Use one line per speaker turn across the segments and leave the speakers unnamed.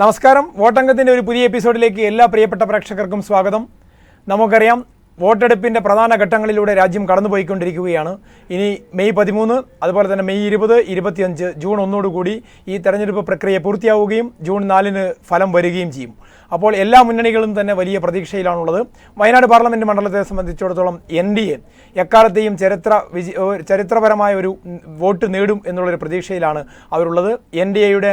നമസ്കാരം. വോട്ടംഗത്തിന്റെ ഒരു പുതിയ എപ്പിസോഡിലേക്ക് എല്ലാ പ്രിയപ്പെട്ട പ്രേക്ഷകർക്കും സ്വാഗതം. നമുക്കറിയാം വോട്ടെടുപ്പിന്റെ പ്രധാന ഘട്ടങ്ങളിലൂടെ രാജ്യം കടന്നുപോയിക്കൊണ്ടിരിക്കുകയാണ്. ഇനി മെയ് പതിമൂന്ന് അതുപോലെ തന്നെ മെയ് ഇരുപത് ഇരുപത്തിയഞ്ച് ജൂൺ ഒന്നോടുകൂടി ഈ തെരഞ്ഞെടുപ്പ് പ്രക്രിയ പൂർത്തിയാവുകയും ജൂൺ നാലിന് ഫലം വരികയും ചെയ്യും. അപ്പോൾ എല്ലാ മുന്നണികളും തന്നെ വലിയ പ്രതീക്ഷയിലാണുള്ളത്. വയനാട് പാർലമെന്റ് മണ്ഡലത്തെ സംബന്ധിച്ചിടത്തോളം എൻ ഡി എ എക്കാലത്തെയും ചരിത്ര വിജയ ചരിത്രപരമായ ഒരു വോട്ട് നേടും എന്നുള്ളൊരു പ്രതീക്ഷയിലാണ് അവരുള്ളത്. എൻ ഡി എയുടെ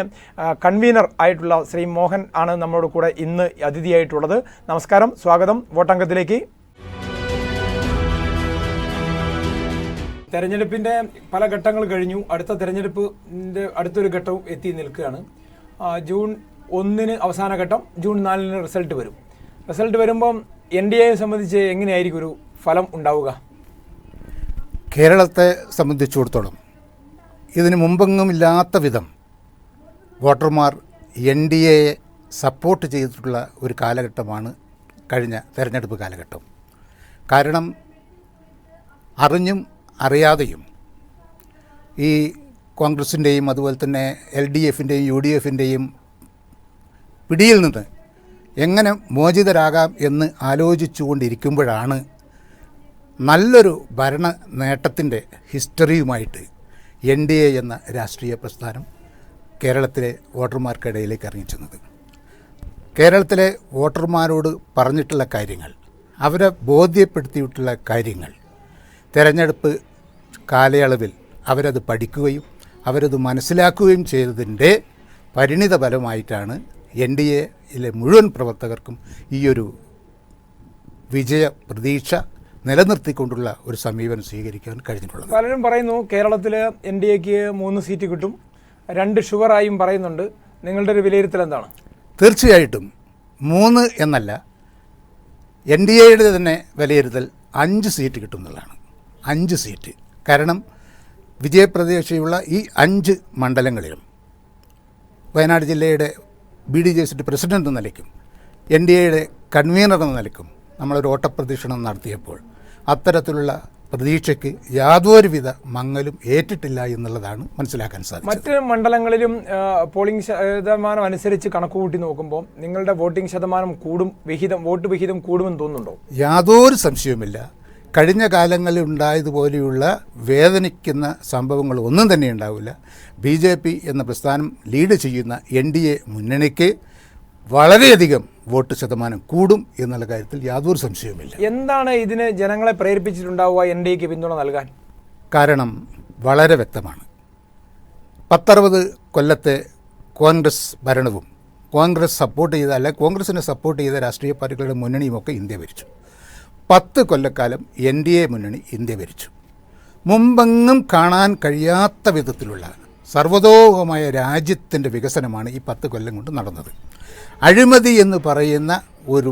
കൺവീനർ ആയിട്ടുള്ള ശ്രീ മോഹൻ ആണ് നമ്മളോട് കൂടെ ഇന്ന് അതിഥിയായിട്ടുള്ളത്. നമസ്കാരം സ്വാഗതം. വോട്ടംഗത്തിലേക്ക്. തെരഞ്ഞെടുപ്പിന്റെ പല ഘട്ടങ്ങൾ കഴിഞ്ഞു. അടുത്ത തെരഞ്ഞെടുപ്പിന്റെ അടുത്തൊരു ഘട്ടവും എത്തി നിൽക്കുകയാണ്. ജൂൺ ഒന്നിന് അവസാന ഘട്ടം ജൂൺ നാലിന് റിസൾട്ട് വരും. റിസൾട്ട് വരുമ്പം എൻ ഡി എയെ സംബന്ധിച്ച് എങ്ങനെയായിരിക്കും ഒരു ഫലം ഉണ്ടാവുക?
കേരളത്തെ സംബന്ധിച്ചിടത്തോളം ഇതിന് മുമ്പെങ്ങും ഇല്ലാത്ത വിധം വോട്ടർമാർ എൻ ഡി എയെ സപ്പോർട്ട് ചെയ്തിട്ടുള്ള ഒരു കാലഘട്ടമാണ് കഴിഞ്ഞ തെരഞ്ഞെടുപ്പ് കാലഘട്ടം. കാരണം അറിഞ്ഞും അറിയാതെയും ഈ കോൺഗ്രസിന്റെയും അതുപോലെ തന്നെ എൽ ഡി എഫിന്റെയും യു ഡി എഫിന്റെയും പിടിയിൽ നിന്ന് എങ്ങനെ മോചിതരാകാം എന്ന് ആലോചിച്ചുകൊണ്ടിരിക്കുമ്പോഴാണ് നല്ലൊരു ഭരണ നേട്ടത്തിന്റെ ഹിസ്റ്ററിയുമായിട്ട് എൻ ഡി എ എന്ന രാഷ്ട്രീയ പ്രസ്ഥാനം കേരളത്തിലെ വോട്ടർമാർക്കിടയിലേക്ക് ഇറങ്ങിച്ചെന്നത്. കേരളത്തിലെ വോട്ടർമാരോട് പറഞ്ഞിട്ടുള്ള കാര്യങ്ങൾ അവരെ ബോധ്യപ്പെടുത്തിയിട്ടുള്ള കാര്യങ്ങൾ തിരഞ്ഞെടുപ്പ് കാലയളവിൽ അവരത് പഠിക്കുകയും അവരത് മനസ്സിലാക്കുകയും ചെയ്തതിന്റെ പരിണിത ഫലമായിട്ടാണ് എൻ ഡി എയിലെ മുഴുവൻ പ്രവർത്തകർക്കും ഈയൊരു വിജയ പ്രതീക്ഷ നിലനിർത്തിക്കൊണ്ടുള്ള ഒരു സമീപനം സ്വീകരിക്കാൻ കഴിഞ്ഞിട്ടുള്ളത്.
പലരും പറയുന്നു കേരളത്തിൽ എൻ ഡി എക്ക് മൂന്ന് സീറ്റ് കിട്ടും. രണ്ട് ഷുവറായും പറയുന്നുണ്ട്. നിങ്ങളുടെ ഒരു വിലയിരുത്തൽ എന്താണ്?
തീർച്ചയായിട്ടും മൂന്ന് എന്നല്ല എൻ ഡി എയുടെ തന്നെ വിലയിരുത്തൽ അഞ്ച് സീറ്റ് കിട്ടും എന്നുള്ളതാണ്. അഞ്ച് സീറ്റ്. കാരണം വിജയപ്രതീക്ഷയുള്ള ഈ അഞ്ച് മണ്ഡലങ്ങളിലും വയനാട് ജില്ലയുടെ ബി ഡി ജെ സിയുടെ പ്രസിഡന്റ് എന്ന നിലയ്ക്കും എൻ ഡി എയുടെ കൺവീനർ എന്ന നിലയ്ക്കും നമ്മളൊരു ഓട്ടപ്രദക്ഷിണം നടത്തിയപ്പോൾ അത്തരത്തിലുള്ള പ്രതീക്ഷയ്ക്ക് യാതൊരുവിധ മങ്ങലും ഏറ്റിട്ടില്ല എന്നുള്ളതാണ് മനസ്സിലാക്കാൻ സാധിച്ചത്.
മറ്റ് മണ്ഡലങ്ങളിലും പോളിംഗ് ശതമാനം അനുസരിച്ച് കണക്കുകൂട്ടി നോക്കുമ്പോൾ നിങ്ങളുടെ വോട്ടിംഗ് ശതമാനം കൂടും വിഹിതം വോട്ട് വിഹിതം കൂടുമെന്ന് തോന്നുന്നുണ്ടോ?
യാതൊരു സംശയവുമില്ല. കഴിഞ്ഞ കാലങ്ങളിൽ ഉണ്ടായതുപോലെയുള്ള വേദനിക്കുന്ന സംഭവങ്ങൾ ഒന്നും തന്നെ ഉണ്ടാവില്ല. ബി ജെ പി എന്ന പ്രസ്ഥാനം ലീഡ് ചെയ്യുന്ന എൻ ഡി എ മുന്നണിക്ക് വളരെയധികം വോട്ട് ശതമാനം കൂടും എന്നുള്ള കാര്യത്തിൽ യാതൊരു സംശയവുമില്ല.
എന്താണ് ഇതിന് ജനങ്ങളെ പ്രേരിപ്പിച്ചിട്ടുണ്ടാവുക എൻ ഡി എക്ക് പിന്തുണ നൽകാൻ?
കാരണം വളരെ വ്യക്തമാണ്. പത്തറുപത് കൊല്ലത്തെ കോൺഗ്രസ് ഭരണവും കോൺഗ്രസ് സപ്പോർട്ട് ചെയ്ത അല്ലെ കോൺഗ്രസിനെ സപ്പോർട്ട് ചെയ്ത രാഷ്ട്രീയ പാർട്ടികളുടെ മുന്നണിയുമൊക്കെ ഇന്ത്യ ഭരിച്ചു. പത്ത് കൊല്ലക്കാലം എൻ ഡി എ മുന്നണി ഇന്ത്യ ഭരിച്ചു. മുമ്പെങ്ങും കാണാൻ കഴിയാത്ത വിധത്തിലുള്ള സർവതോഹമായ രാജ്യത്തിന്റെ വികസനമാണ് ഈ പത്ത് കൊല്ലം കൊണ്ട് നടന്നത്. അഴിമതി എന്ന് പറയുന്ന ഒരു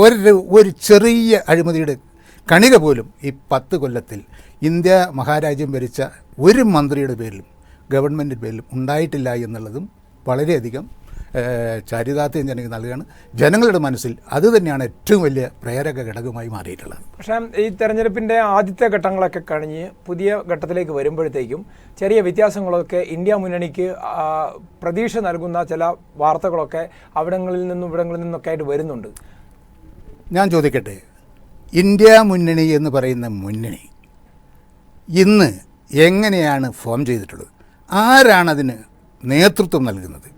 ഒരു ഒരു ചെറിയ അഴിമതിയുടെ കണിക പോലും ഈ പത്ത് കൊല്ലത്തിൽ ഇന്ത്യ മഹാരാജ്യം ഭരിച്ച ഒരു മന്ത്രിയുടെ പേരിലും ഗവൺമെന്റിന്റെ പേരിലും ഉണ്ടായിട്ടില്ല എന്നുള്ളതും വളരെയധികം ചാരിതാർത്ഥ്യം ജനങ്ങൾക്ക് നൽകുകയാണ്. ജനങ്ങളുടെ മനസ്സിൽ അത് തന്നെയാണ് ഏറ്റവും വലിയ പ്രേരക ഘടകമായി മാറിയിട്ടുള്ളത്.
പക്ഷേ ഈ തെരഞ്ഞെടുപ്പിന്റെ ആദ്യത്തെ ഘട്ടങ്ങളൊക്കെ കഴിഞ്ഞ് പുതിയ ഘട്ടത്തിലേക്ക് വരുമ്പോഴത്തേക്കും ചെറിയ വ്യത്യാസങ്ങളൊക്കെ ഇന്ത്യ മുന്നണിക്ക് പ്രതീക്ഷ നൽകുന്ന ചില വാർത്തകളൊക്കെ അവിടങ്ങളിൽ നിന്നും ഇവിടങ്ങളിൽ നിന്നൊക്കെ ആയിട്ട് വരുന്നുണ്ട്.
ഞാൻ ചോദിക്കട്ടെ ഇന്ത്യ മുന്നണി എന്ന് പറയുന്ന മുന്നണി ഇന്ന് എങ്ങനെയാണ് ഫോം ചെയ്തിട്ടുള്ളത്? ആരാണതിന് നേതൃത്വം നൽകുന്നത്?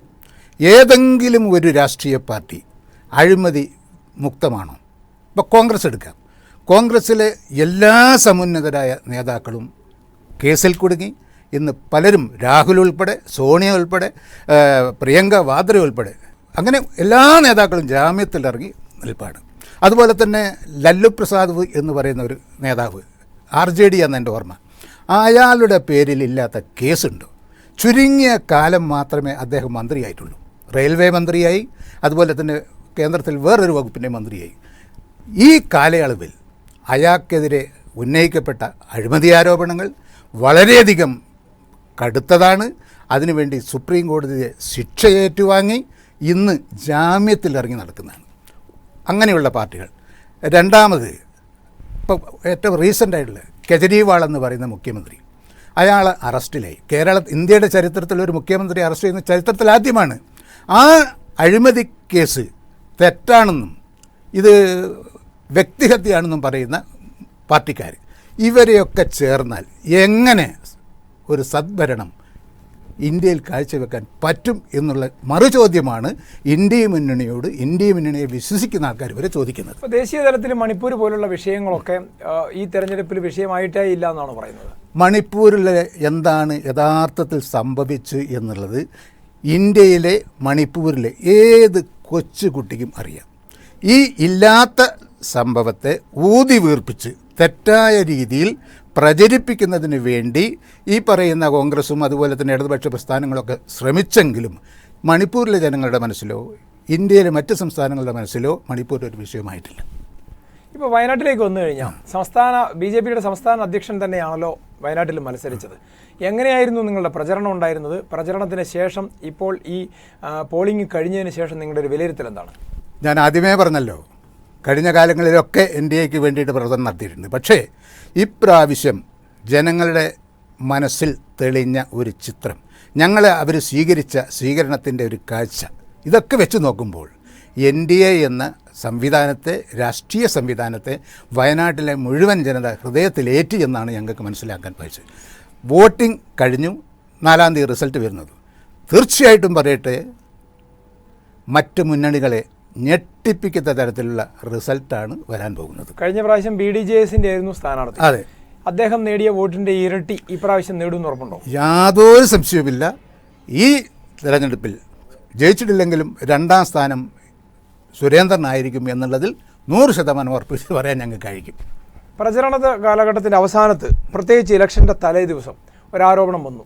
ഏതെങ്കിലും ഒരു രാഷ്ട്രീയ പാർട്ടി അഴിമതി മുക്തമാണോ? ഇപ്പോൾ കോൺഗ്രസ് എടുക്കാം. കോൺഗ്രസ്സിലെ എല്ലാ സമുന്നതരായ നേതാക്കളും കേസിൽ കുടുങ്ങി. ഇന്ന് പലരും രാഹുൽ ഉൾപ്പെടെ സോണിയ ഉൾപ്പെടെ പ്രിയങ്ക വാദ്ര ഉൾപ്പെടെ അങ്ങനെ എല്ലാ നേതാക്കളും ജാമ്യത്തിലിറങ്ങി നിൽപ്പാണ്. അതുപോലെ തന്നെ ലല്ലു പ്രസാദ് എന്ന് പറയുന്ന ഒരു നേതാവ് ആർ ജെ ഡി എന്ന എന്റെ ഓർമ്മ അയാളുടെ പേരിലില്ലാത്ത കേസുണ്ട്. ചുരുങ്ങിയ കാലം മാത്രമേ അദ്ദേഹം മന്ത്രിയായിട്ടുള്ളൂ. റെയിൽവേ മന്ത്രിയായി അതുപോലെ തന്നെ കേന്ദ്രത്തിൽ വേറൊരു വകുപ്പിന്റെ മന്ത്രിയായി. ഈ കാലയളവിൽ അയാൾക്കെതിരെ ഉന്നയിക്കപ്പെട്ട അഴിമതി ആരോപണങ്ങൾ വളരെയധികം കടുത്തതാണ്. അതിനുവേണ്ടി സുപ്രീം കോടതിയെ ശിക്ഷ ഏറ്റുവാങ്ങി ഇന്ന് ജാമ്യത്തിൽ ഇറങ്ങി നടക്കുന്നതാണ്. അങ്ങനെയുള്ള പാർട്ടികൾ. രണ്ടാമത് ഇപ്പോൾ ഏറ്റവും റീസെന്റായിട്ടുള്ള കെജ്രിവാൾ എന്ന് പറയുന്ന മുഖ്യമന്ത്രി. അയാൾ അറസ്റ്റിലായി. കേരള ഇന്ത്യയുടെ ചരിത്രത്തിൽ ഒരു മുഖ്യമന്ത്രി അറസ്റ്റ് ചെയ്യുന്ന ചരിത്രത്തിൽ ആദ്യമാണ് ആ അഴിമതി കേസ് തെറ്റാണെന്നും ഇത് വ്യക്തിഹത്യയാണെന്നും പറയുന്ന പാർട്ടിക്കാർ ഇവരെയൊക്കെ ചേർന്നാൽ എങ്ങനെ ഒരു സദ്ഭരണം ഇന്ത്യയിൽ കാഴ്ചവെക്കാൻ പറ്റും എന്നുള്ള മറുചോദ്യമാണ് ഇന്ത്യ മുന്നണിയോട് ഇന്ത്യ മുന്നണിയെ വിശ്വസിക്കുന്ന ആൾക്കാർ വരെ ചോദിക്കുന്നത്.
ദേശീയ തലത്തിൽ മണിപ്പൂർ പോലുള്ള വിഷയങ്ങളൊക്കെ ഈ തെരഞ്ഞെടുപ്പിൽ വിഷയമായിട്ടേ ഇല്ല എന്നാണ് പറയുന്നത്?
മണിപ്പൂരിൽ എന്താണ് യഥാർത്ഥത്തിൽ സംഭവിച്ചു എന്നുള്ളത് ഇന്ത്യയിലെ മണിപ്പൂരിലെ ഏത് കൊച്ചു കുട്ടിക്കും അറിയാം. ഈ ഇല്ലാത്ത സംഭവത്തെ ഊതി വീർപ്പിച്ച് തെറ്റായ രീതിയിൽ പ്രചരിപ്പിക്കുന്നതിന് വേണ്ടി ഈ പറയുന്ന കോൺഗ്രസും അതുപോലെ തന്നെ ഇടതുപക്ഷ പ്രസ്ഥാനങ്ങളൊക്കെ ശ്രമിച്ചെങ്കിലും മണിപ്പൂരിലെ ജനങ്ങളുടെ മനസ്സിലോ ഇന്ത്യയിലെ മറ്റ് സംസ്ഥാനങ്ങളുടെ മനസ്സിലോ മണിപ്പൂർ ഒരു വിഷയമായിട്ടില്ല.
ഇപ്പോൾ വയനാട്ടിലേക്ക് വന്നു കഴിഞ്ഞാൽ സംസ്ഥാന ബി ജെ പിയുടെ സംസ്ഥാന അധ്യക്ഷൻ തന്നെയാണല്ലോ വയനാട്ടിൽ മത്സരിച്ചത്. എങ്ങനെയായിരുന്നു നിങ്ങളുടെ പ്രചരണം ഉണ്ടായിരുന്നത്? പ്രചരണത്തിന് ശേഷം ഇപ്പോൾ ഈ പോളിംഗ് കഴിഞ്ഞതിന് ശേഷം നിങ്ങളുടെ ഒരു വിലയിരുത്തൽ എന്താണ്?
ഞാൻ ആദ്യമേ പറഞ്ഞല്ലോ കഴിഞ്ഞ കാലങ്ങളിലൊക്കെ എൻ ഡി എക്ക് വേണ്ടിയിട്ട് പ്രവർത്തനം നടത്തിയിട്ടുണ്ട്. പക്ഷേ ഇപ്രാവശ്യം ജനങ്ങളുടെ മനസ്സിൽ തെളിഞ്ഞ ഒരു ചിത്രം ഞങ്ങളെ അവർ സ്വീകരിച്ച സ്വീകരണത്തിന്റെ ഒരു കാഴ്ച ഇതൊക്കെ വെച്ച് നോക്കുമ്പോൾ എൻ ഡി എ എന്ന സംവിധാനത്തെ രാഷ്ട്രീയ സംവിധാനത്തെ വയനാട്ടിലെ മുഴുവൻ ജനത ഹൃദയത്തിലേറ്റി എന്നാണ് ഞങ്ങൾക്ക് മനസ്സിലാക്കാൻ സാധിച്ചത് വോട്ടിംഗ് കഴിഞ്ഞു നാലാം തീയതി റിസൾട്ട് വരുന്നത്. തീർച്ചയായിട്ടും പറയട്ടെ മറ്റ് മുന്നണികളെ ഞെട്ടിപ്പിക്കുന്ന തരത്തിലുള്ള റിസൾട്ടാണ് വരാൻ പോകുന്നത്.
കഴിഞ്ഞ പ്രാവശ്യം ബി ഡി ജെ എസിന്റെ ആയിരുന്നു സ്ഥാനാർത്ഥി.
അതെ.
അദ്ദേഹം നേടിയ വോട്ടിന്റെ ഇരട്ടി ഇപ്രാവശ്യം നേടുമെന്ന് ഉറപ്പുണ്ടോ?
യാതൊരു സംശയവുമില്ല. ഈ തെരഞ്ഞെടുപ്പിൽ ജയിച്ചിട്ടില്ലെങ്കിലും രണ്ടാം സ്ഥാനം സുരേന്ദ്രനായിരിക്കും എന്നുള്ളതിൽ നൂറ് ശതമാനം ഉറപ്പിച്ച് പറയാൻ ഞങ്ങൾക്ക് കഴിക്കും.
പ്രചരണ കാലഘട്ടത്തിന്റെ അവസാനത്ത് പ്രത്യേകിച്ച് ഇലക്ഷന്റെ തലേ ദിവസം ഒരാരോപണം വന്നു.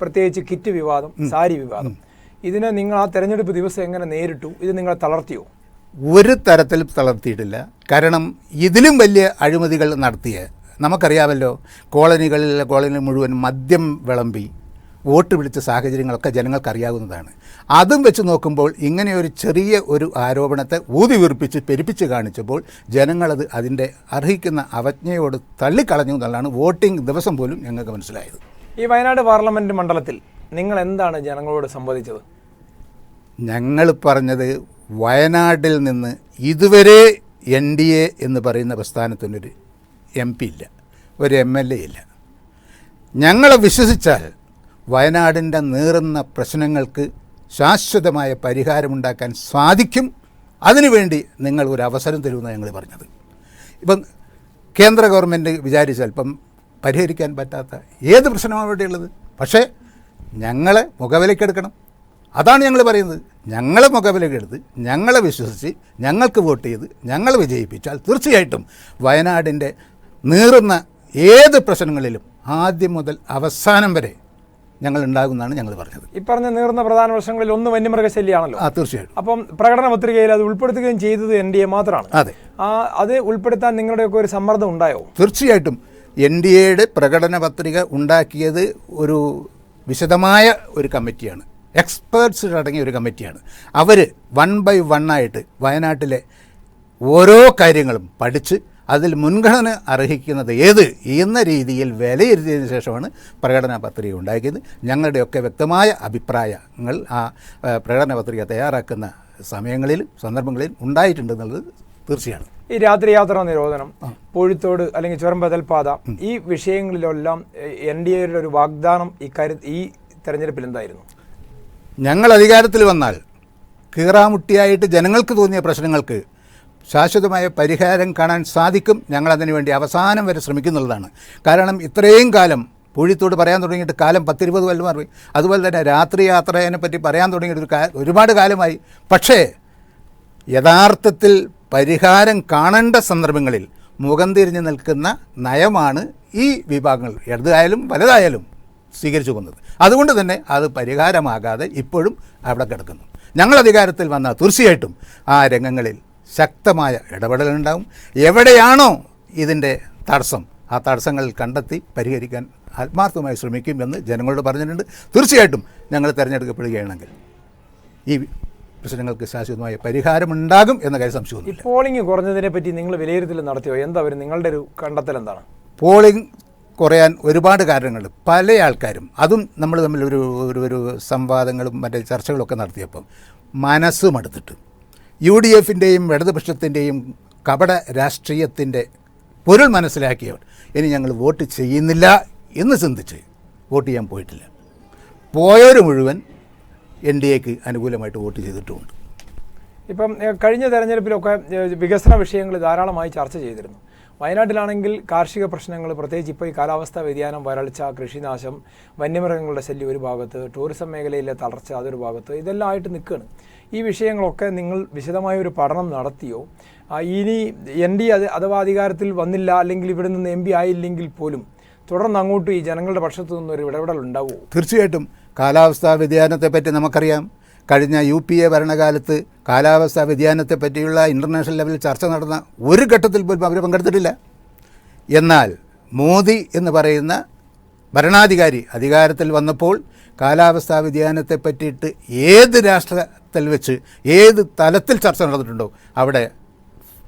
പ്രത്യേകിച്ച് കിറ്റ് വിവാദം സാരി വിവാദം. ഇതിനെ നിങ്ങൾ ആ തെരഞ്ഞെടുപ്പ് ദിവസം എങ്ങനെ നേരിട്ടു? ഇത് നിങ്ങൾ തളർത്തിയോ?
ഒരു തരത്തിലും തളർത്തിയിട്ടില്ല. കാരണം ഇതിലും വലിയ അഴിമതികൾ നടത്തിയ നമുക്കറിയാമല്ലോ കോളനികളിലെ കോളനി മുഴുവൻ മദ്യം വിളമ്പി വോട്ട് പിടിച്ച സാഹചര്യങ്ങളൊക്കെ ജനങ്ങൾക്കറിയാവുന്നതാണ്. അതും വെച്ച് നോക്കുമ്പോൾ ഇങ്ങനെ ഒരു ചെറിയ ഒരു ആരോപണത്തെ ഊതി വീർപ്പിച്ച് പെരുപ്പിച്ച് കാണിച്ചപ്പോൾ ജനങ്ങളത് അതിന്റെ അർഹിക്കുന്ന അവജ്ഞയോട് തള്ളിക്കളഞ്ഞു എന്നുള്ളതാണ് വോട്ടിംഗ് ദിവസം പോലും ഞങ്ങൾക്ക് മനസ്സിലായത്.
ഈ വയനാട് പാർലമെന്റ് മണ്ഡലത്തിൽ നിങ്ങൾ എന്താണ് ജനങ്ങളോട് സംവദിച്ചത്?
ഞങ്ങൾ പറഞ്ഞത് വയനാട്ടിൽ നിന്ന് ഇതുവരെ എൻ ഡി എ എന്ന് പറയുന്ന പ്രസ്ഥാനത്തിനൊരു എം പി ഇല്ല ഒരു എം എൽ എ ഇല്ല. ഞങ്ങളെ വിശ്വസിച്ചാൽ വയനാടിന്റെ നീറുന്ന പ്രശ്നങ്ങൾക്ക് ശാശ്വതമായ പരിഹാരമുണ്ടാക്കാൻ സാധിക്കും. അതിനുവേണ്ടി നിങ്ങൾ ഒരു അവസരം തരുമെന്നാണ് ഞങ്ങൾ പറഞ്ഞത്. ഇപ്പം കേന്ദ്ര ഗവൺമെന്റ് വിചാരിച്ചാൽ ഇപ്പം പരിഹരിക്കാൻ പറ്റാത്ത ഏത് പ്രശ്നമാണ് ഇവിടെയുള്ളത് പക്ഷേ ഞങ്ങളെ മുഖവിലക്കെടുക്കണം അതാണ് ഞങ്ങൾ പറയുന്നത്. ഞങ്ങളെ മുഖവിലക്കെടുത്ത് ഞങ്ങളെ വിശ്വസിച്ച് ഞങ്ങൾക്ക് വോട്ട് ചെയ്ത് ഞങ്ങൾ വിജയിപ്പിച്ചാൽ തീർച്ചയായിട്ടും വയനാടിന്റെ നീറുന്ന ഏത് പ്രശ്നങ്ങളിലും ആദ്യം മുതൽ അവസാനം വരെ ഞങ്ങൾ ഉണ്ടാകുമെന്നാണ് ഞങ്ങൾ പറഞ്ഞത്.
ഈ പറഞ്ഞ നീർന്ന പ്രധാന വർഷങ്ങളിൽ ഒന്ന് വന്യമൃഗശല്യാണല്ലോ.
ആ തീർച്ചയായിട്ടും.
അപ്പം പ്രകടന പത്രികയിൽ അത് ഉൾപ്പെടുത്തുകയും ചെയ്തത് എൻ ഡി എ മാത്രമാണ്.
അതെ.
ആ അത് ഉൾപ്പെടുത്താൻ നിങ്ങളുടെയൊക്കെ ഒരു സമ്മർദ്ദം ഉണ്ടായോ?
തീർച്ചയായിട്ടും. എൻ ഡി എയുടെ പ്രകടന പത്രിക ഉണ്ടാക്കിയത് ഒരു വിശദമായ ഒരു കമ്മിറ്റിയാണ്. എക്സ്പേർട്സ് അടങ്ങിയ ഒരു കമ്മിറ്റിയാണ്. അവർ വൺ ബൈ വൺ ആയിട്ട് വയനാട്ടിലെ ഓരോ കാര്യങ്ങളും പഠിച്ച് അതിൽ മുൻഗണന അർഹിക്കുന്നത് ഏത് എന്ന രീതിയിൽ വിലയിരുത്തിയതിനു ശേഷമാണ് പ്രകടന പത്രിക ഉണ്ടാക്കിയത്. ഞങ്ങളുടെയൊക്കെ വ്യക്തമായ അഭിപ്രായങ്ങൾ ആ പ്രകടന പത്രിക തയ്യാറാക്കുന്ന സമയങ്ങളിലും സന്ദർഭങ്ങളിലും ഉണ്ടായിട്ടുണ്ടെന്നുള്ളത് തീർച്ചയാണ്.
ഈ രാത്രി യാത്രാ നിരോധനം പൂഴിത്തോട് അല്ലെങ്കിൽ ചുരം ബദൽപാത ഈ വിഷയങ്ങളിലെല്ലാം എൻ ഡി എയുടെ ഒരു വാഗ്ദാനം ഇക്കാര്യ ഈ തെരഞ്ഞെടുപ്പിൽ എന്തായിരുന്നു?
ഞങ്ങൾ അധികാരത്തിൽ വന്നാൽ കീറാമുട്ടിയായിട്ട് ജനങ്ങൾക്ക് തോന്നിയ പ്രശ്നങ്ങൾക്ക് ശാശ്വതമായ പരിഹാരം കാണാൻ സാധിക്കും. ഞങ്ങളതിനു വേണ്ടി അവസാനം വരെ ശ്രമിക്കുന്നുള്ളതാണ്. കാരണം ഇത്രയും കാലം പൂഴിത്തോട് പറയാൻ തുടങ്ങിയിട്ട് കാലം പത്തിരുപത് കൊല്ലം മാറി. അതുപോലെ തന്നെ രാത്രി യാത്രയെ പറ്റി പറയാൻ തുടങ്ങിയിട്ട് ഒരു ഒരുപാട് കാലമായി. പക്ഷേ യഥാർത്ഥത്തിൽ പരിഹാരം കാണേണ്ട സന്ദർഭങ്ങളിൽ മുഖം തിരിഞ്ഞു നിൽക്കുന്ന നയമാണ് ഈ വിഭാഗങ്ങൾ. ഇടതായാലും വലുതായാലും സ്വീകരിച്ചു പോകുന്നത്. അതുകൊണ്ട് തന്നെ അത് പരിഹാരമാകാതെ ഇപ്പോഴും അവിടെ കിടക്കുന്നു. ഞങ്ങൾ അധികാരത്തിൽ വന്നാൽ തീർച്ചയായിട്ടും ആ രംഗങ്ങളിൽ ശക്തമായ ഇടപെടലുണ്ടാവും. എവിടെയാണോ ഇതിന്റെ തടസ്സം ആ തടസ്സങ്ങൾ കണ്ടെത്തി പരിഹരിക്കാൻ ആത്മാർത്ഥമായി ശ്രമിക്കും എന്ന് ജനങ്ങളോട് പറഞ്ഞിട്ടുണ്ട്. തീർച്ചയായിട്ടും ഞങ്ങൾ തിരഞ്ഞെടുക്കപ്പെടുകയാണെങ്കിൽ ഈ പ്രശ്നങ്ങൾക്ക് ശാശ്വതമായ പരിഹാരമുണ്ടാകും എന്ന കാര്യം സംശയമൊന്നുമില്ല.
പോളിംഗ് കുറഞ്ഞതിനെ പറ്റി നിങ്ങൾ വിലയിരുത്തൽ നടത്തിയോ? എന്താ ഒരു നിങ്ങളുടെ ഒരു കണ്ടെത്തൽ എന്താണ്?
പോളിംഗ് കുറയാൻ ഒരുപാട് കാരണങ്ങൾ. പല ആൾക്കാരും അതും നമ്മൾ തമ്മിൽ ഒരു ഒരു ഒരു സംവാദങ്ങളും മറ്റേ ചർച്ചകളൊക്കെ നടത്തിയപ്പം മനസ്സ് മടുത്തിട്ട് യു ഡി എഫിന്റെയും ഇടതുപക്ഷത്തിന്റെയും കപട രാഷ്ട്രീയത്തിന്റെ പൊരുൾ മനസ്സിലാക്കിയവർ ഇനി ഞങ്ങൾ വോട്ട് ചെയ്യുന്നില്ല എന്ന് ചിന്തിച്ച് വോട്ട് ചെയ്യാൻ പോയിട്ടില്ല. പോയവർ മുഴുവൻ എൻ ഡി എക്ക് അനുകൂലമായിട്ട് വോട്ട് ചെയ്തിട്ടുമുണ്ട്.
ഇപ്പം കഴിഞ്ഞ തെരഞ്ഞെടുപ്പിലൊക്കെ വികസന വിഷയങ്ങൾ ധാരാളമായി ചർച്ച ചെയ്തിരുന്നു. വയനാട്ടിലാണെങ്കിൽ കാർഷിക പ്രശ്നങ്ങൾ പ്രത്യേകിച്ച് ഇപ്പോൾ ഈ കാലാവസ്ഥാ വ്യതിയാനം വരൾച്ച കൃഷിനാശം വന്യമൃഗങ്ങളുടെ ശല്യം ഒരു ഭാഗത്ത് ടൂറിസം മേഖലയിലെ തളർച്ച അതൊരു ഭാഗത്ത് ഇതെല്ലാം ആയിട്ട് നിൽക്കുകയാണ് ഈ വിഷയങ്ങളൊക്കെ നിങ്ങൾ വിശദമായ ഒരു പഠനം നടത്തിയോ? ഇനി എൻ ഡി അത് അഥവാ അധികാരത്തിൽ വന്നില്ല അല്ലെങ്കിൽ ഇവിടെ നിന്ന് എം പി ആയില്ലെങ്കിൽ പോലും തുടർന്ന് അങ്ങോട്ട് ഈ ജനങ്ങളുടെ പക്ഷത്തു നിന്നൊരു ഇടപെടൽ ഉണ്ടാവുമോ?
തീർച്ചയായിട്ടും. കാലാവസ്ഥാ വ്യതിയാനത്തെപ്പറ്റി നമുക്കറിയാം. കഴിഞ്ഞ യു പി എ ഭരണകാലത്ത് കാലാവസ്ഥാ വ്യതിയാനത്തെ പറ്റിയുള്ള ഇന്റർനാഷണൽ ലെവലിൽ ചർച്ച നടന്ന ഒരു ഘട്ടത്തിൽ പോലും അവർ പങ്കെടുത്തിട്ടില്ല. എന്നാൽ മോദി എന്ന് പറയുന്ന ഭരണാധികാരി അധികാരത്തിൽ വന്നപ്പോൾ കാലാവസ്ഥാ വ്യതിയാനത്തെ പറ്റിയിട്ട് ഏത് രാഷ്ട്രത്തിൽ വെച്ച് ഏത് തലത്തിൽ ചർച്ച നടന്നിട്ടുണ്ടോ അവിടെ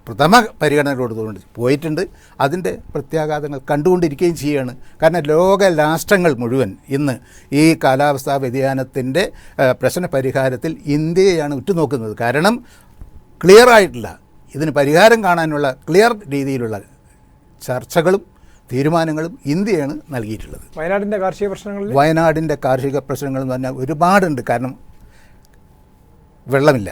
പ്രഥമ പരിഗണന കൊടുത്തുകൊണ്ട് പോയിട്ടുണ്ട്. അതിന്റെ പ്രത്യാഘാതങ്ങൾ കണ്ടുകൊണ്ടിരിക്കുകയും ചെയ്യുകയാണ്. കാരണം ലോക രാഷ്ട്രങ്ങൾ മുഴുവൻ ഇന്ന് ഈ കാലാവസ്ഥാ വ്യതിയാനത്തിന്റെ പ്രശ്ന പരിഹാരത്തിൽ ഇന്ത്യയാണ് ഉറ്റുനോക്കുന്നത്. കാരണം ക്ലിയർ ആയിട്ടില്ല. ഇതിന് പരിഹാരം കാണാനുള്ള ക്ലിയർ രീതിയിലുള്ള ചർച്ചകളും തീരുമാനങ്ങളും ഇന്ത്യയാണ് നൽകിയിട്ടുള്ളത്.
വയനാടിന്റെ കാർഷിക പ്രശ്നങ്ങൾ
വയനാടിന്റെ കാർഷിക പ്രശ്നങ്ങൾ എന്ന് പറഞ്ഞാൽ ഒരുപാടുണ്ട്. കാരണം വെള്ളമില്ല.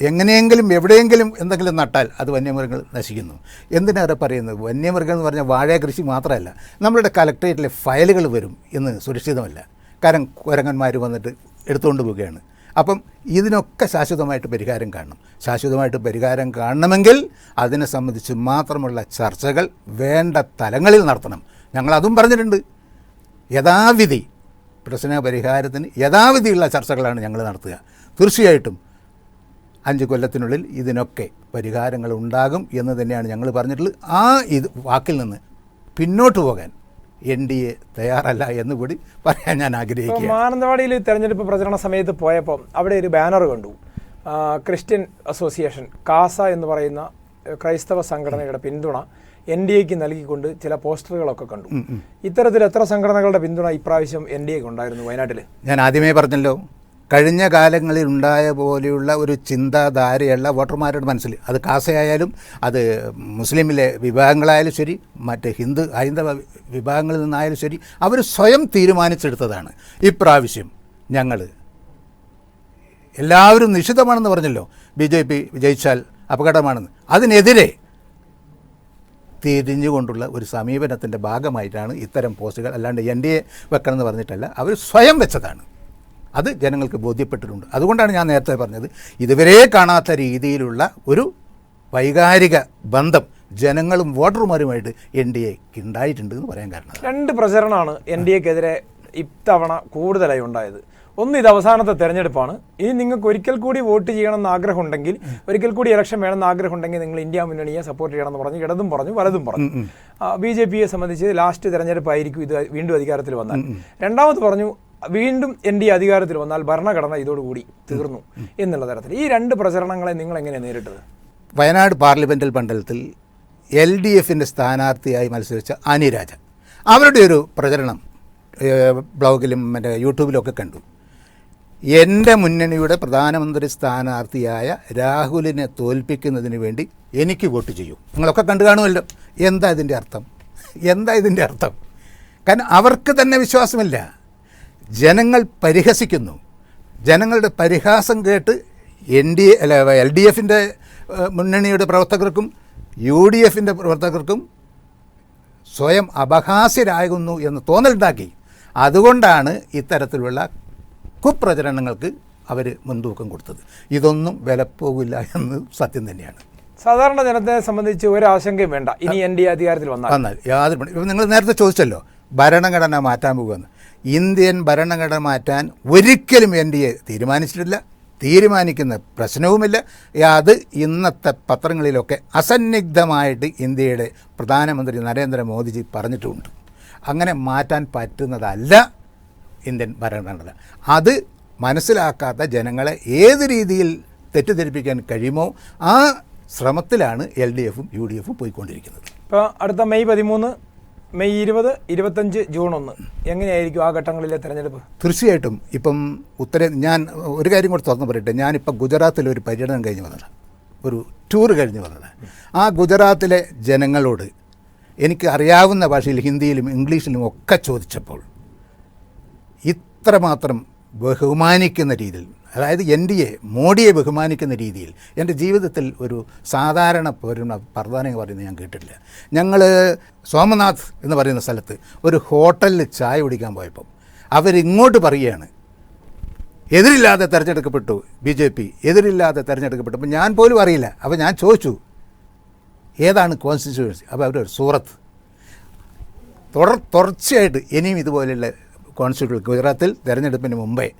എങ്ങനെയെങ്കിലും എവിടെയെങ്കിലും എന്തെങ്കിലും നട്ടാൽ അത് വന്യമൃഗങ്ങൾ നശിക്കുന്നു. എന്തിനേറെ പറയുന്നത്? വന്യമൃഗം എന്ന് പറഞ്ഞാൽ വാഴ കൃഷി മാത്രമല്ല നമ്മളുടെ കലക്ട്രേറ്റിലെ ഫയലുകൾ വരും എന്ന് സുരക്ഷിതമല്ല. കാരണം കുരങ്ങന്മാർ വന്നിട്ട് എടുത്തുകൊണ്ട് പോവുകയാണ്. അപ്പം ഇതിനൊക്കെ ശാശ്വതമായിട്ട് പരിഹാരം കാണണം. ശാശ്വതമായിട്ട് പരിഹാരം കാണണമെങ്കിൽ അതിനെ സംബന്ധിച്ച് മാത്രമുള്ള ചർച്ചകൾ വേണ്ട തലങ്ങളിൽ നടത്തണം. ഞങ്ങളതും പറഞ്ഞിട്ടുണ്ട്. യഥാവിധി പ്രശ്ന പരിഹാരത്തിന് യഥാവിധിയുള്ള ചർച്ചകളാണ് ഞങ്ങൾ നടത്തുക. തീർച്ചയായിട്ടും അഞ്ച് കൊല്ലത്തിനുള്ളിൽ ഇതിനൊക്കെ പരിഹാരങ്ങൾ ഉണ്ടാകും എന്ന് തന്നെയാണ് ഞങ്ങൾ പറഞ്ഞിട്ടുള്ളത്. ആ ഇത് വാക്കിൽ നിന്ന് പിന്നോട്ട് പോകാൻ എൻ ഡി എ തയ്യാറല്ല എന്ന് കൂടി പറയാൻ ഞാൻ ആഗ്രഹിക്കുന്നു
മാനന്തവാടിയിൽ തെരഞ്ഞെടുപ്പ് പ്രചരണ സമയത്ത് പോയപ്പോൾ അവിടെ ഒരു ബാനർ കണ്ടു. ക്രിസ്ത്യൻ അസോസിയേഷൻ കാസ എന്ന് പറയുന്ന ക്രൈസ്തവ സംഘടനയുടെ പിന്തുണ എൻ ഡി എക്ക് നൽകിക്കൊണ്ട് ചില പോസ്റ്ററുകളൊക്കെ കണ്ടു. ഇത്തരത്തിൽ എത്ര സംഘടനകളുടെ പിന്തുണ ഇപ്രാവശ്യം എൻ ഡി എക്ക് ഉണ്ടായിരുന്നു വയനാട്ടിൽ
ഞാൻ ആദ്യമേ പറഞ്ഞല്ലോ കഴിഞ്ഞ കാലങ്ങളിൽ ഉണ്ടായ പോലെയുള്ള ഒരു ചിന്താധാരയുള്ള വോട്ടർമാരുടെ മനസ്സിൽ. അത് കാസയായാലും അത് മുസ്ലിമിലെ വിഭാഗങ്ങളായാലും ശരി മറ്റ് ഹിന്ദു ഹൈന്ദവ വിഭാഗങ്ങളിൽ നിന്നായാലും ശരി അവർ സ്വയം തീരുമാനിച്ചെടുത്തതാണ്. ഇപ്രാവശ്യം ഞങ്ങൾ എല്ലാവരും നിഷിദ്ധമാണെന്ന് പറഞ്ഞല്ലോ ബി ജെ പി വിജയിച്ചാൽ അപകടമാണെന്ന്. അതിനെതിരെ തിരിഞ്ഞുകൊണ്ടുള്ള ഒരു സമീപനത്തിന്റെ ഭാഗമായിട്ടാണ് ഇത്തരം പോസ്റ്റുകൾ അല്ലാണ്ട് എൻ ഡി എ വെക്കണമെന്ന് പറഞ്ഞിട്ടല്ല അവർ സ്വയം വെച്ചതാണ്. അത് ജനങ്ങൾക്ക് ബോധ്യപ്പെട്ടിട്ടുണ്ട്. അതുകൊണ്ടാണ് ഞാൻ നേരത്തെ പറഞ്ഞത് ഇതുവരെ കാണാത്ത രീതിയിലുള്ള ഒരു വൈകാരിക ബന്ധം ജനങ്ങളും വോട്ടർമാരുമായിട്ട് എൻ ഡി എക്ക് ഉണ്ടായിട്ടുണ്ട് എന്ന് പറയാൻ കാരണം
രണ്ട് പ്രചരണമാണ് എൻ ഡി എക്കെതിരെ ഇത്തവണ കൂടുതലായി ഉണ്ടായത്. ഒന്ന് ഇത് അവസാനത്തെ തെരഞ്ഞെടുപ്പാണ്. ഇനി നിങ്ങൾക്ക് ഒരിക്കൽ കൂടി വോട്ട് ചെയ്യണമെന്ന് ആഗ്രഹമുണ്ടെങ്കിൽ ഒരിക്കൽ കൂടി ഇലക്ഷൻ വേണമെന്ന് ആഗ്രഹമുണ്ടെങ്കിൽ നിങ്ങൾ ഇന്ത്യ മുന്നണിയെ സപ്പോർട്ട് ചെയ്യണമെന്ന് പറഞ്ഞു ഇടതും പറഞ്ഞു വലതും പറഞ്ഞു. ബി ജെ പിയെ സംബന്ധിച്ച് ലാസ്റ്റ് തെരഞ്ഞെടുപ്പായിരിക്കും ഇത് വീണ്ടും അധികാരത്തിൽ വന്നാൽ. രണ്ടാമത് പറഞ്ഞു വീണ്ടും എൻ ഡി അധികാരത്തിൽ വന്നാൽ ഭരണഘടന ഇതോടുകൂടി തീർന്നു എന്നുള്ള തരത്തിൽ. ഈ രണ്ട് പ്രചരണങ്ങളെ നിങ്ങൾ എങ്ങനെ നേരിട്ടത്?
വയനാട് പാർലമെന്റൽ മണ്ഡലത്തിൽ എൽ ഡി എഫിന്റെ സ്ഥാനാർത്ഥിയായി മത്സരിച്ച അനിരാജ അവരുടെ ഒരു പ്രചരണം ബ്ലോഗിലും മറ്റേ യൂട്യൂബിലൊക്കെ കണ്ടു. എന്റെ മുന്നണിയുടെ പ്രധാനമന്ത്രി സ്ഥാനാർത്ഥിയായ രാഹുലിനെ തോൽപ്പിക്കുന്നതിന് വേണ്ടി എനിക്ക് വോട്ട് ചെയ്യൂ. നിങ്ങളൊക്കെ കണ്ടു കാണുമല്ലോ. എന്താ ഇതിന്റെ അർത്ഥം? എന്താ ഇതിന്റെ അർത്ഥം? കാരണം അവർക്ക് തന്നെ വിശ്വാസമില്ല. ജനങ്ങൾ പരിഹസിക്കുന്നു. ജനങ്ങളുടെ പരിഹാസം കേട്ട് എൻ ഡി അല്ല എൽ ഡി എഫിന്റെ മുന്നണിയുടെ പ്രവർത്തകർക്കും യു ഡി എഫിന്റെ പ്രവർത്തകർക്കും സ്വയം അപഹാസ്യരാകുന്നു എന്ന് തോന്നലുണ്ടാക്കി. അതുകൊണ്ടാണ് ഇത്തരത്തിലുള്ള കുപ്രചരണങ്ങൾക്ക് അവർ മുൻതൂക്കം കൊടുത്തത്. ഇതൊന്നും വിലപ്പോകില്ല എന്ന് സത്യം തന്നെയാണ്.
സാധാരണ ജനത്തെ സംബന്ധിച്ച് ഒരു ആശങ്കയും വേണ്ട. ഇനി എൻ ഡി അധികാരത്തിൽ വന്നാൽ.
വന്നാൽ യാതൊരു ഇപ്പം നിങ്ങൾ നേരത്തെ ചോദിച്ചല്ലോ ഭരണഘടന മാറ്റാൻ പോകുമെന്ന്. ഇന്ത്യൻ ഭരണഘടന മാറ്റാൻ ഒരിക്കലും എൻ ഡി എ തീരുമാനിച്ചിട്ടില്ല തീരുമാനിക്കുന്ന പ്രശ്നവുമില്ല. അത് ഇന്നത്തെ പത്രങ്ങളിലൊക്കെ അസന്നിഗ്ധമായിട്ട് ഇന്ത്യയുടെ പ്രധാനമന്ത്രി നരേന്ദ്രമോദിജി പറഞ്ഞിട്ടുമുണ്ട് അങ്ങനെ മാറ്റാൻ പറ്റുന്നതല്ല ഇന്ത്യൻ ഭരണഘടന. അത് മനസ്സിലാക്കാത്ത ജനങ്ങളെ ഏത് രീതിയിൽ തെറ്റിദ്ധരിപ്പിക്കാൻ കഴിയുമോ ആ ശ്രമത്തിലാണ് എൽ ഡി എഫും യു ഡി എഫും പോയിക്കൊണ്ടിരിക്കുന്നത്.
ഇപ്പോൾ അടുത്ത മെയ് പതിമൂന്ന് മെയ് ഇരുപത് ഇരുപത്തഞ്ച് ജൂൺ ഒന്ന്. എങ്ങനെയായിരിക്കും ആ ഘട്ടങ്ങളിലെ തെരഞ്ഞെടുപ്പ്?
തീർച്ചയായിട്ടും ഇപ്പം ഉത്തര ഞാൻ ഒരു കാര്യം കൂടെ തുറന്നു പറയട്ടെ. ഞാനിപ്പോൾ ഗുജറാത്തിൽ ഒരു പര്യടനം കഴിഞ്ഞ് വന്നത്. ഒരു ടൂർ കഴിഞ്ഞ് വന്നത്. ആ ഗുജറാത്തിലെ ജനങ്ങളോട് എനിക്ക് അറിയാവുന്ന ഭാഷയിൽ ഹിന്ദിയിലും ഇംഗ്ലീഷിലും ഒക്കെ ചോദിച്ചപ്പോൾ ഇത്രമാത്രം ബഹുമാനിക്കുന്ന രീതിയിൽ അതായത് എൻ ഡി എ മോഡിയെ ബഹുമാനിക്കുന്ന രീതിയിൽ എന്റെ ജീവിതത്തിൽ ഒരു സാധാരണ പൗരന പ്രധാനം പറയുന്നത് ഞാൻ കേട്ടിട്ടില്ല. ഞങ്ങൾ സോമനാഥ് എന്ന് പറയുന്ന സ്ഥലത്ത് ഒരു ഹോട്ടലിൽ ചായ കുടിക്കാൻ പോയപ്പം അവരിങ്ങോട്ട് പറയുകയാണ് എതിരില്ലാതെ തിരഞ്ഞെടുക്കപ്പെട്ടു ബി ജെ പി എതിരില്ലാതെ തിരഞ്ഞെടുക്കപ്പെട്ടു. അപ്പം ഞാൻ പോലും അറിയില്ല. അപ്പോൾ ഞാൻ ചോദിച്ചു ഏതാണ് കോൺസ്റ്റിറ്റ്യൂൻസി അപ്പോൾ അവർ സൂറത്ത്. തുടർ തുടർച്ചയായിട്ട് ഇനിയും ഇതുപോലെയുള്ള കോൺസ്റ്റിറ്റ്യൂഷൻ ഗുജറാത്തിൽ തിരഞ്ഞെടുപ്പിന് മുമ്പേ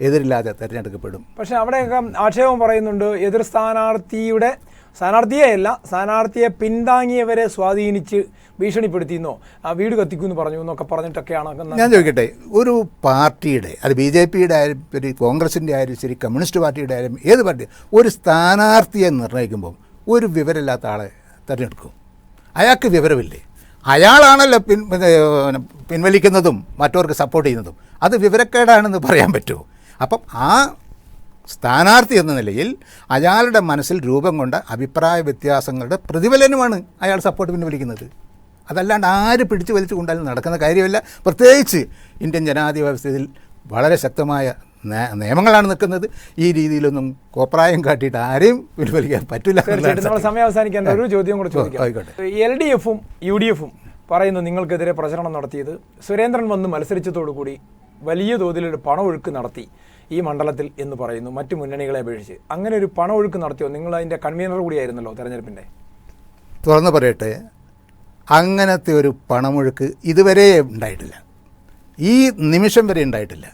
എതിരില്ലാതെ തെരഞ്ഞെടുക്കപ്പെടും.
പക്ഷെ അവിടെയൊക്കെ ആക്ഷേപം പറയുന്നുണ്ട് എതിർ സ്ഥാനാർത്ഥിയുടെ സ്ഥാനാർത്ഥിയെ അല്ല സ്ഥാനാർത്ഥിയെ പിന്താങ്ങിയവരെ സ്വാധീനിച്ച് ഭീഷണിപ്പെടുത്തിയെന്നോ ആ വീട് കത്തിക്കുമെന്ന് പറഞ്ഞു എന്നൊക്കെ പറഞ്ഞിട്ടൊക്കെയാണ്
ഞാൻ ചോദിക്കട്ടെ ഒരു പാർട്ടിയുടെ അത് ബി ജെ പിയുടെ ആയാലും ശരി കോൺഗ്രസിന്റെ ആയാലും ശരി കമ്മ്യൂണിസ്റ്റ് പാർട്ടിയുടെ ആയാലും ഏത് പാർട്ടി ഒരു സ്ഥാനാർത്ഥിയെ നിർണയിക്കുമ്പോൾ ഒരു വിവരമില്ലാത്ത ആളെ തിരഞ്ഞെടുക്കും. അയാൾക്ക് വിവരമില്ലേ? അയാളാണല്ലോ പിൻ പിൻവലിക്കുന്നതും മറ്റവർക്ക് സപ്പോർട്ട് ചെയ്യുന്നതും. അത് വിവരക്കേടാണെന്ന് പറയാൻ പറ്റുമോ? അപ്പം ആ സ്ഥാനാർത്ഥി എന്ന നിലയിൽ അയാളുടെ മനസ്സിൽ രൂപം കൊണ്ട അഭിപ്രായ വ്യത്യാസങ്ങളുടെ പ്രതിഫലനമാണ് അയാൾ സപ്പോർട്ട് പിൻവലിക്കുന്നത് അതല്ലാണ്ട് ആര് പിടിച്ചു വലിച്ചു കൊണ്ടാലും നടക്കുന്ന കാര്യമല്ല. പ്രത്യേകിച്ച് ഇന്ത്യൻ ജനാധിപത്യത്തിൽ വ്യവസ്ഥയിൽ വളരെ ശക്തമായ നിയമങ്ങളാണ് നിൽക്കുന്നത്. ഈ രീതിയിലൊന്നും കോപ്രായം കാട്ടിയിട്ട് ആരെയും പിൻവലിക്കാൻ പറ്റില്ല
സമയം അവസാനിക്കാൻ ഒരു ചോദ്യം കൂടെ ചോദിക്കാം. എൽ ഡി എഫും യു ഡി എഫും പറയുന്നു നിങ്ങൾക്കെതിരെ പ്രചരണം നടത്തിയത്. സുരേന്ദ്രൻ വന്ന് മത്സരിച്ചതോടുകൂടി വലിയ തോതിലൊരു പണമൊഴുക്ക് നടത്തി. ഈ മണ്ഡലത്തിൽ എന്ന് പറയുന്നു മറ്റു മുന്നണികളെ അപേക്ഷിച്ച്. അങ്ങനെ ഒരു പണമൊഴുക്ക് നടത്തിയോ? നിങ്ങൾ അതിന്റെ കൺവീനർ കൂടിയായിരുന്നല്ലോ തെരഞ്ഞെടുപ്പിന്റെ
തുറന്നു പറയട്ടെ അങ്ങനത്തെ ഒരു പണമൊഴുക്ക് ഇതുവരെ ഉണ്ടായിട്ടില്ല. ഈ നിമിഷം വരെ ഉണ്ടായിട്ടില്ല.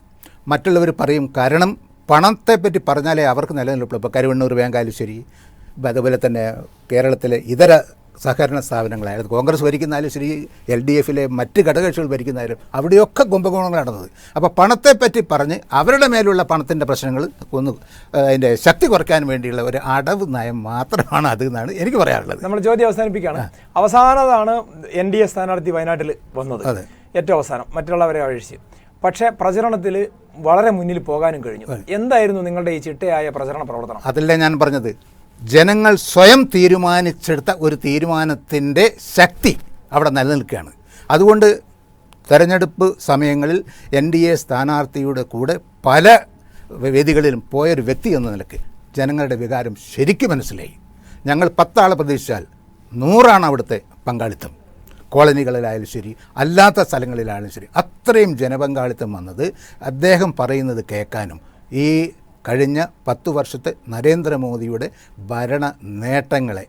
മറ്റുള്ളവർ പറയും കാരണം പണത്തെപ്പറ്റി പറഞ്ഞാലേ അവർക്ക് നിലനിൽപ്പുള്ളൂ. ഇപ്പോൾ കരുവണ്ണൂർ വേങ്കാലുശ്ശേരി അതുപോലെ തന്നെ കേരളത്തിലെ ഇതര സഹകരണ സ്ഥാപനങ്ങളായാലും കോൺഗ്രസ് ഭരിക്കുന്നാലും ശരി എൽ ഡി എഫിലെ മറ്റ് ഘടകകക്ഷികൾ ഭരിക്കുന്നാലും അവിടെയൊക്കെ കുംഭകോണങ്ങൾ നടന്നത്. അപ്പോൾ പണത്തെപ്പറ്റി പറഞ്ഞ് അവരുടെ മേലുള്ള പണത്തിന്റെ പ്രശ്നങ്ങൾ ഒന്ന് അതിന്റെ ശക്തി കുറയ്ക്കാൻ വേണ്ടിയുള്ള ഒരു അടവ് നയം മാത്രമാണ് അത് എന്നാണ് എനിക്ക് പറയാനുള്ളത്.
നമ്മൾ ചോദ്യം അവസാനിപ്പിക്കുകയാണ്. അവസാനതാണ് എൻ ഡി എ സ്ഥാനാർത്ഥി വയനാട്ടിൽ വന്നത്.
അതെ.
ഏറ്റവും അവസാനം. മറ്റുള്ളവരെ അഴിച്ച്. പക്ഷേ പ്രചരണത്തിൽ വളരെ മുന്നിൽ പോകാനും കഴിഞ്ഞു. എന്തായിരുന്നു നിങ്ങളുടെ ഈ ചിട്ടയായ പ്രചരണ പ്രവർത്തനം?
അതല്ലേ ഞാൻ പറഞ്ഞത്. ജനങ്ങൾ സ്വയം തീരുമാനിച്ചെടുത്ത ഒരു തീരുമാനത്തിന്റെ ശക്തി അവിടെ നിലനിൽക്കുകയാണ്. അതുകൊണ്ട് തെരഞ്ഞെടുപ്പ് സമയങ്ങളിൽ എൻ ഡി എ സ്ഥാനാർത്ഥിയുടെ കൂടെ പല വേദികളിലും പോയൊരു വ്യക്തി എന്ന നിലയ്ക്ക് ജനങ്ങളുടെ വികാരം ശരിക്കും മനസ്സിലായി. ഞങ്ങൾ പത്താളെ പ്രതീക്ഷിച്ചാൽ നൂറാണ് അവിടുത്തെ പങ്കാളിത്തം. കോളനികളിലായാലും ശരി അല്ലാത്ത സ്ഥലങ്ങളിലായാലും ശരി അത്രയും ജനപങ്കാളിത്തം വന്നത് അദ്ദേഹം പറയുന്നത് കേൾക്കാനും ഈ കഴിഞ്ഞ പത്തു വർഷത്തെ നരേന്ദ്രമോദിയുടെ ഭരണ നേട്ടങ്ങളെ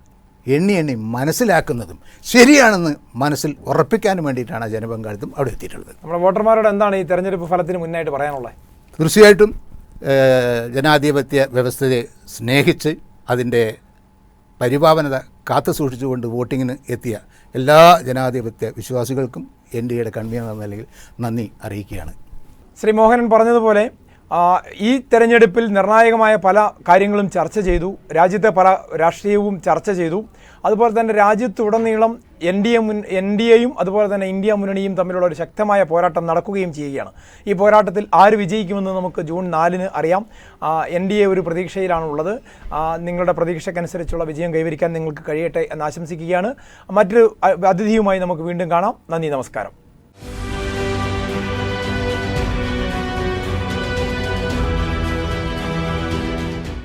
എണ്ണി എണ്ണി മനസ്സിലാക്കുന്നതും ശരിയാണെന്ന് മനസ്സിൽ ഉറപ്പിക്കാനും വേണ്ടിയിട്ടാണ് ജനപങ്കാളിത്തം അവിടെ എത്തിയിട്ടുള്ളത്.
നമ്മുടെ വോട്ടർമാരോട് എന്താണ് ഈ തെരഞ്ഞെടുപ്പ് ഫലത്തിന് മുന്നായിട്ട് പറയാനുള്ളത്?
തീർച്ചയായിട്ടും ജനാധിപത്യ വ്യവസ്ഥയെ സ്നേഹിച്ച് അതിന്റെ പരിപാവനത കാത്തു സൂക്ഷിച്ചുകൊണ്ട് വോട്ടിങ്ങിന് എത്തിയ എല്ലാ ജനാധിപത്യ വിശ്വാസികൾക്കും എൻ ഡി എയുടെ കൺവീനർ എന്ന നിലയിൽ നന്ദി അറിയിക്കുകയാണ്.
ശ്രീ മോഹനൻ പറഞ്ഞതുപോലെ ഈ തെരഞ്ഞെടുപ്പിൽ നിർണായകമായ പല കാര്യങ്ങളും ചർച്ച ചെയ്തു. രാജ്യത്തെ പല രാഷ്ട്രീയവും ചർച്ച ചെയ്തു. അതുപോലെ തന്നെ രാജ്യത്തുടനീളം എൻ ഡി എ മുൻ എൻ ഡി എയും അതുപോലെ തന്നെ ഇന്ത്യ മുന്നണിയും തമ്മിലുള്ള ഒരു ശക്തമായ പോരാട്ടം നടക്കുകയും ചെയ്യുകയാണ്. ഈ പോരാട്ടത്തിൽ ആര് വിജയിക്കുമെന്ന് നമുക്ക് ജൂൺ നാലിന് അറിയാം. എൻ ഡി എ ഒരു പ്രതീക്ഷയിലാണുള്ളത്. നിങ്ങളുടെ പ്രതീക്ഷയ്ക്കനുസരിച്ചുള്ള വിജയം കൈവരിക്കാൻ നിങ്ങൾക്ക് കഴിയട്ടെ എന്ന് ആശംസിക്കുകയാണ്. മറ്റൊരു അതിഥിയുമായി നമുക്ക് വീണ്ടും കാണാം. നന്ദി നമസ്കാരം.